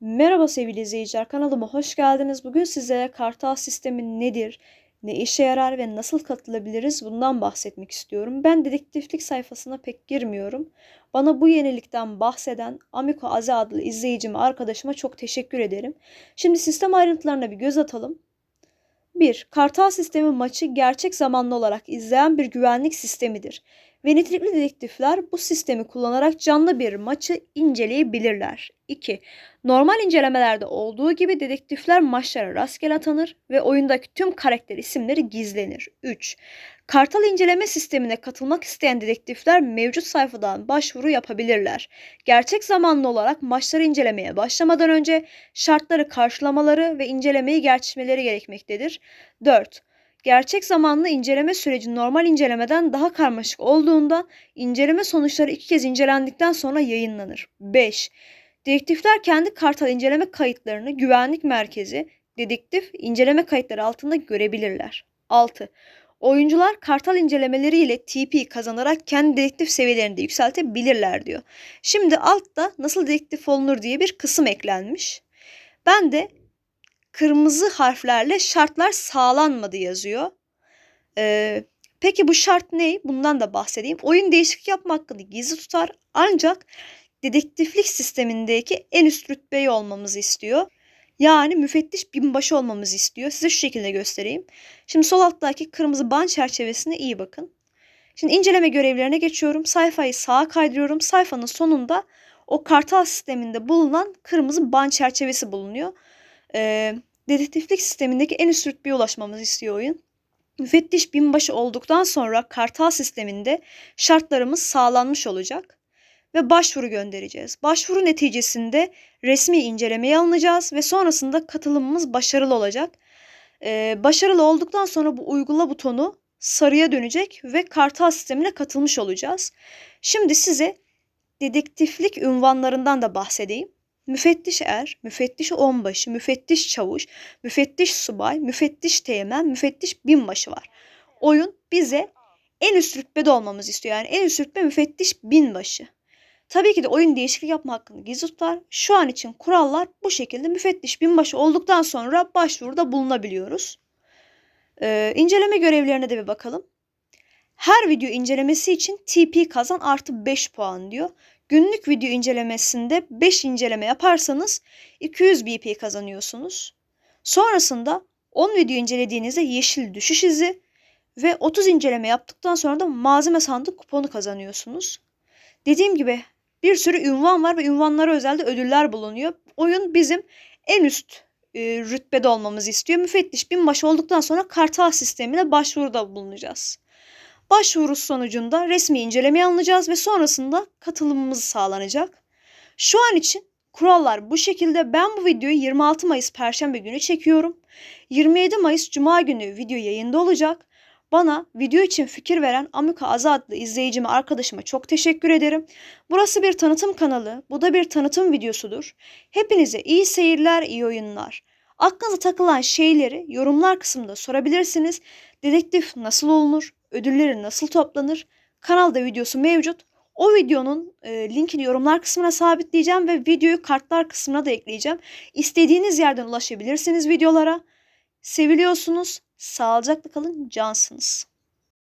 Merhaba sevgili izleyiciler, kanalıma hoş geldiniz. Bugün size kartal sistemi nedir, ne işe yarar ve nasıl katılabiliriz bundan bahsetmek istiyorum. Ben dedektiflik sayfasına pek girmiyorum. Bana bu yenilikten bahseden Amiko Aze adlı izleyicime, arkadaşıma çok teşekkür ederim. Şimdi sistem ayrıntılarına bir göz atalım. 1. Kartal sistemi maçı gerçek zamanlı olarak izleyen bir güvenlik sistemidir ve dedektifler bu sistemi kullanarak canlı bir maçı inceleyebilirler. 2. Normal incelemelerde olduğu gibi dedektifler maçlara rastgele atanır ve oyundaki tüm karakter isimleri gizlenir. 3. Kartal inceleme sistemine katılmak isteyen dedektifler mevcut sayfadan başvuru yapabilirler. Gerçek zamanlı olarak maçları incelemeye başlamadan önce şartları karşılamaları ve incelemeyi geçmeleri gerekmektedir. 4. Gerçek zamanlı inceleme süreci normal incelemeden daha karmaşık olduğundan inceleme sonuçları iki kez incelendikten sonra yayınlanır. 5. Dedektifler kendi kartal inceleme kayıtlarını güvenlik merkezi, dedektif inceleme kayıtları altında görebilirler. 6. Oyuncular kartal incelemeleriyle TP kazanarak kendi dedektif seviyelerini de yükseltebilirler diyor. Şimdi altta nasıl dedektif olunur diye bir kısım eklenmiş. Ben de kırmızı harflerle şartlar sağlanmadı yazıyor. Ee, peki bu şart ne? Bundan da bahsedeyim. Oyun değişiklik yapma hakkını gizli tutar ancak dedektiflik sistemindeki en üst rütbeyi olmamızı istiyor. Yani müfettiş binbaşı olmamızı istiyor. Size şu şekilde göstereyim. Şimdi sol alttaki kırmızı band çerçevesine iyi bakın. Şimdi inceleme görevlerine geçiyorum. Sayfayı sağa kaydırıyorum. Sayfanın sonunda o kartal sisteminde bulunan kırmızı band çerçevesi bulunuyor. Ee, dedektiflik sistemindeki en üst rütbeye ulaşmamızı istiyor oyun. Müfettiş binbaşı olduktan sonra kartal sisteminde şartlarımız sağlanmış olacak ve başvuru göndereceğiz. Başvuru neticesinde resmi incelemeye alınacağız ve sonrasında katılımımız başarılı olacak. Ee, başarılı olduktan sonra bu uygula butonu sarıya dönecek ve kartal sistemine katılmış olacağız. Şimdi size dedektiflik ünvanlarından da bahsedeyim. Müfettiş er, müfettiş onbaşı, müfettiş çavuş, müfettiş subay, müfettiş teğmen, müfettiş binbaşı var. Oyun bize en üst rütbede olmamızı istiyor. Yani en üst rütbe müfettiş binbaşı. Tabii ki de oyun değişiklik yapma hakkını gizli tutar. Şu an için kurallar bu şekilde müfettiş binbaşı olduktan sonra başvuruda bulunabiliyoruz. Ee, inceleme görevlerine de bir bakalım. Her video incelemesi için TP kazan artı 5 puan diyor. Günlük video incelemesinde 5 inceleme yaparsanız 200 BP kazanıyorsunuz. Sonrasında 10 video incelediğinizde yeşil düşüş izi ve 30 inceleme yaptıktan sonra da malzeme sandık kuponu kazanıyorsunuz. Dediğim gibi bir sürü ünvan var ve ünvanlara özel de ödüller bulunuyor. Oyun bizim en üst e, rütbede olmamızı istiyor. Müfettiş binbaşı olduktan sonra kartal sistemine başvuruda bulunacağız. Başvuru sonucunda resmi incelemeye alınacağız ve sonrasında katılımımız sağlanacak. Şu an için kurallar bu şekilde. Ben bu videoyu 26 Mayıs Perşembe günü çekiyorum. 27 Mayıs Cuma günü video yayında olacak. Bana video için fikir veren Amika Azı adlı izleyicime, arkadaşıma çok teşekkür ederim. Burası bir tanıtım kanalı, bu da bir tanıtım videosudur. Hepinize iyi seyirler, iyi oyunlar. Aklınıza takılan şeyleri yorumlar kısmında sorabilirsiniz. Dedektif nasıl olunur? Ödülleri nasıl toplanır? Kanalda videosu mevcut. O videonun e, linkini yorumlar kısmına sabitleyeceğim ve videoyu kartlar kısmına da ekleyeceğim. İstediğiniz yerden ulaşabilirsiniz videolara. Seviliyorsunuz. Sağlıcakla kalın. Cansınız.